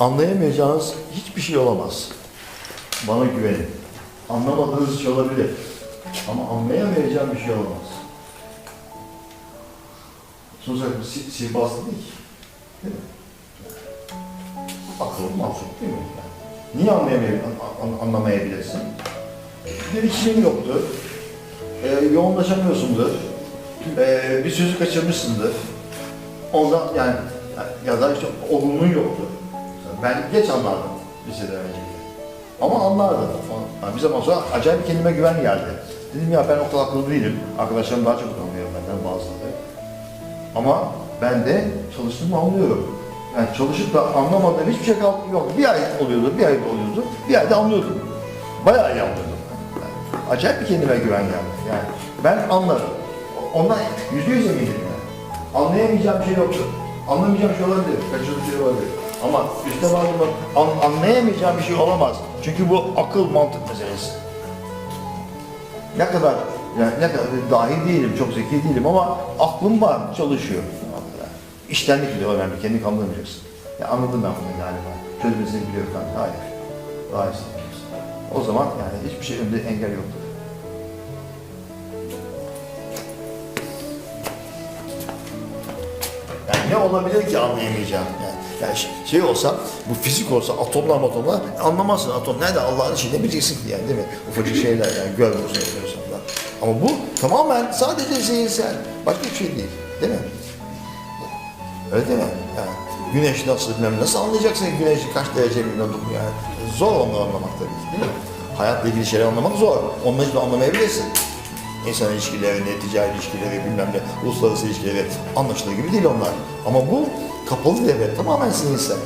Anlayamayacağınız hiçbir şey olamaz. Bana güvenin. Anlamadığınız şey olabilir. Ama anlayamayacağım bir şey olamaz. Sonuçta bu si sihirbazlık değil. Değil mi? Akıl mahsup değil mi? Yani niye anlayamayabilir, an- an- anlamayabilirsin? Bir işin yoktur. Ee, yoğunlaşamıyorsundur. Ee, bir sözü kaçırmışsındır. Ondan yani ya da işte olumlu yoktur. Ben geç anladım liseden önce. Ama anlardım. Yani bir zaman sonra acayip kendime güven geldi. Dedim ya ben o kadar akıllı değilim. Arkadaşlarım daha çok anlıyor benden bazıları. Ama ben de çalıştığımı anlıyorum. Yani çalışıp da anlamadığım hiçbir şey yok. Bir ay oluyordu, bir ay oluyordu, bir ayda anlıyordum. Bayağı iyi anlıyordum. Yani acayip bir kendime güven geldi. Yani ben anlarım. Ondan yüzde yüz eminim yani. Anlayamayacağım şey yoktu. Anlamayacağım şey olabilir, kaçırdığım şey olabilir. Ama üstte var mı? An, anlayamayacağım bir şey olamaz. Çünkü bu akıl mantık meselesi. Ne kadar yani ne kadar dahi değilim, çok zeki değilim ama aklım var, çalışıyor. İştenlik de önemli, kendi kandırmayacaksın. Ya anladım ben bunu galiba. Çözmesini biliyorum ben. Hayır. Daha iyisini biliyorsun. O zaman yani hiçbir şey önünde engel yoktur. Ne olabilir ki anlayamayacağım yani. Yani şey- şey olsa, bu fizik olsa, atomlar atomlar anlamazsın. Atom nerede Allah'ın içinde bileceksin yani değil mi? Ufacık şeyler yani görmüyorsun, yapıyorsan da. Ama bu tamamen sadece zihinsel. Başka bir şey değil. Değil mi? Öyle değil mi? Yani güneş nasıl bilmem nasıl anlayacaksın ki güneş kaç derece bilmem yani. Zor onları anlamak tabii değil mi? Hayatla ilgili şeyler anlamak zor. Onları da anlamayabilirsin. İnsan ilişkilerini, ticari ilişkileri, bilmem ne, uluslararası ilişkileri anlaşılır gibi değil onlar. Ama bu kapalı devlet, tamamen zihinsel.